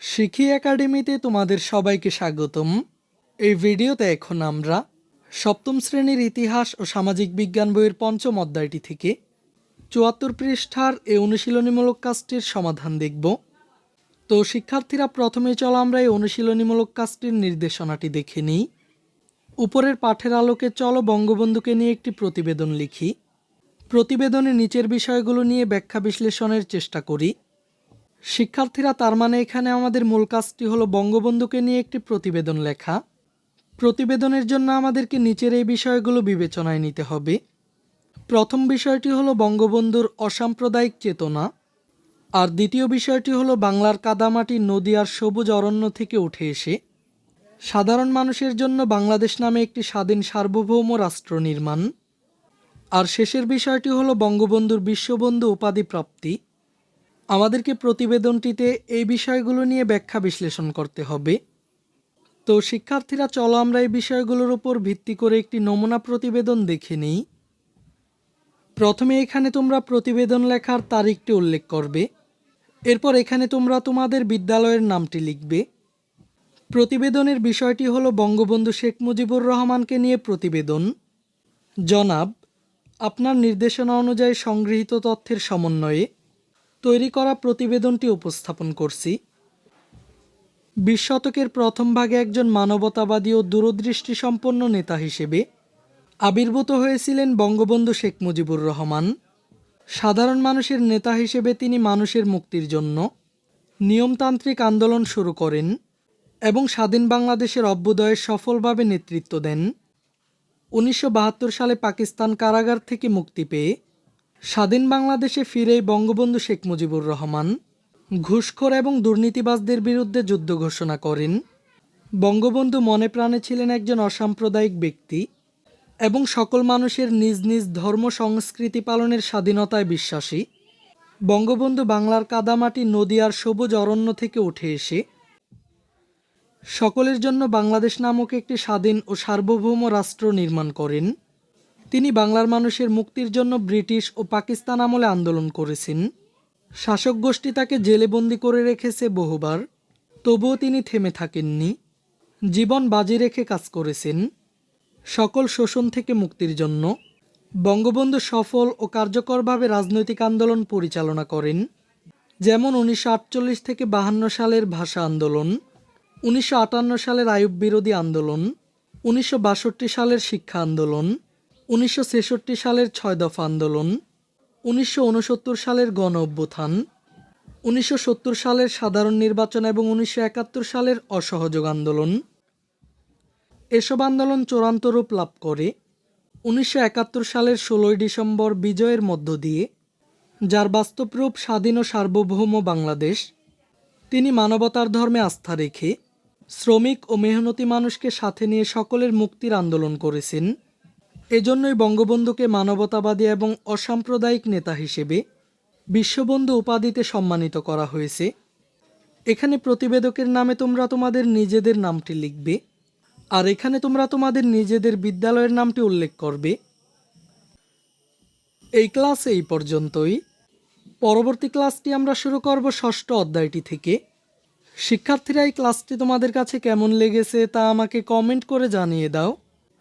শিখি একাডেমিতে তোমাদের সবাইকে স্বাগতম। এই ভিডিওতে এখন আমরা সপ্তম শ্রেণির ইতিহাস ও সামাজিক বিজ্ঞান বইয়ের পঞ্চম অধ্যায়টি থেকে চুয়াত্তর পৃষ্ঠার এই অনুশীলনীমূলক কাজটির সমাধান দেখব। তো শিক্ষার্থীরা প্রথমে চলো আমরা এই অনুশীলনীমূলক কাজটির নির্দেশনাটি দেখে নিই। উপরের পাঠের আলোকে চলো বঙ্গবন্ধুকে নিয়ে একটি প্রতিবেদন লিখি। প্রতিবেদনে নিচের বিষয়গুলো নিয়ে ব্যাখ্যা বিশ্লেষণের চেষ্টা করি। শিক্ষার্থীরা তার মানে এখানে আমাদের মূল কাজটি হলো বঙ্গবন্ধুকে নিয়ে একটি প্রতিবেদন লেখা। প্রতিবেদনের জন্য আমাদেরকে নিচের এই বিষয়গুলো বিবেচনায় নিতে হবে। প্রথম বিষয়টি হলো বঙ্গবন্ধুর অসাম্প্রদায়িক চেতনা। আর দ্বিতীয় বিষয়টি হলো বাংলার কাদামাটি নদী আর সবুজ অরণ্য থেকে উঠে এসে। সাধারণ মানুষের জন্য বাংলাদেশ নামে একটি স্বাধীন সার্বভৌম রাষ্ট্র নির্মাণ। আর শেষের বিষয়টি হলো বঙ্গবন্ধুর বিশ্ববন্ধু উপাধি প্রাপ্তি। আমাদেরকে প্রতিবেদনটিতে এই বিষয়গুলো নিয়ে ব্যাখ্যা বিশ্লেষণ করতে হবে। তো শিক্ষার্থীরা, চলো আমরা এই বিষয়গুলোর উপর ভিত্তি করে একটি নমুনা প্রতিবেদন দেখে নিই। প্রথমে এখানে তোমরা প্রতিবেদন লেখার তারিখটি উল্লেখ করবে। এরপর এখানে তোমরা তোমাদের বিদ্যালয়ের নামটি লিখবে। প্রতিবেদনের বিষয়টি হলো বঙ্গবন্ধু শেখ মুজিবুর রহমানকে নিয়ে প্রতিবেদন। জনাব, আপনার নির্দেশনা অনুযায়ী সংগৃহীত তথ্যের সমন্বয়ে তৈরি করা প্রতিবেদনটি উপস্থাপন করছি। বিশ শতকের প্রথম ভাগে একজন মানবতাবাদী ও দূরদৃষ্টি সম্পন্ন নেতা হিসেবে আবির্ভূত হয়েছিলেন বঙ্গবন্ধু শেখ মুজিবুর রহমান। সাধারণ মানুষের নেতা হিসেবে তিনি মানুষের মুক্তির জন্য নিয়মতান্ত্রিক আন্দোলন শুরু করেন এবং স্বাধীন বাংলাদেশের অভ্যুদয়ে সফলভাবে নেতৃত্ব দেন। উনিশশো বাহাত্তর সালে পাকিস্তান কারাগার থেকে মুক্তি পেয়ে স্বাধীন বাংলাদেশে ফিরেই বঙ্গবন্ধু শেখ মুজিবুর রহমান ঘুষখোর এবং দুর্নীতিবাজদের বিরুদ্ধে যুদ্ধ ঘোষণা করেন। বঙ্গবন্ধু মনে প্রাণে ছিলেন একজন অসাম্প্রদায়িক ব্যক্তি এবং সকল মানুষের নিজ নিজ ধর্ম সংস্কৃতি পালনের স্বাধীনতায় বিশ্বাসী। বঙ্গবন্ধু বাংলার কাদামাটি নদী আর সবুজ অরণ্য থেকে উঠে এসে সকলের জন্য বাংলাদেশ নামক একটি স্বাধীন ও সার্বভৌম রাষ্ট্র নির্মাণ করেন। তিনি বাংলার মানুষের মুক্তির জন্য ব্রিটিশ ও পাকিস্তান আমলে আন্দোলন করেছেন। শাসক গোষ্ঠী তাকে জেলে বন্দি করে রেখেছে বহুবার, তবুও তিনি থেমে থাকেননি। জীবন বাজি রেখে কাজ করেছেন। সকল শোষণ থেকে মুক্তির জন্য বঙ্গবন্ধু সফল ও কার্যকরভাবে রাজনৈতিক আন্দোলন পরিচালনা করেন। যেমন উনিশশো আটচল্লিশ থেকে বাহান্ন সালের ভাষা আন্দোলন, উনিশশো আটান্ন সালের আয়ুব বিরোধী আন্দোলন, উনিশশো বাষট্টি সালের শিক্ষা আন্দোলন উনিশশো ছেষট্টি সালের ছয় দফা আন্দোলন, উনিশশো উনসত্তর সালের গণ অভ্যুত্থান, উনিশশো সত্তর সালের সাধারণ নির্বাচন এবং উনিশশো একাত্তর সালের অসহযোগ আন্দোলন। এসব আন্দোলন চূড়ান্ত রূপ লাভ করে উনিশশো একাত্তর সালের ষোলোই ডিসেম্বর বিজয়ের মধ্য দিয়ে, যার বাস্তব রূপ স্বাধীন ও সার্বভৌম বাংলাদেশ। তিনি মানবতার ধর্মে আস্থা রেখে শ্রমিক ও মেহনতি মানুষকে সাথে নিয়ে সকলের মুক্তির আন্দোলন করেছেন। এজন্যই বঙ্গবন্ধুকে মানবতাবাদী এবং অসাম্প্রদায়িক নেতা হিসেবে বিশ্ববন্ধু উপাধিতে সম্মানিত করা হয়েছে। এখানে প্রতিবেদকের নামে তোমরা তোমাদের নিজেদের নামটি লিখবে আর এখানে তোমরা তোমাদের নিজেদের বিদ্যালয়ের নামটি উল্লেখ করবে। এই ক্লাস এই পর্যন্তই। পরবর্তী ক্লাসটি আমরা শুরু করব ষষ্ঠ অধ্যায়টি থেকে। শিক্ষার্থীরা, এই ক্লাসটি তোমাদের কাছে কেমন লেগেছে তা আমাকে কমেন্ট করে জানিয়ে দাও।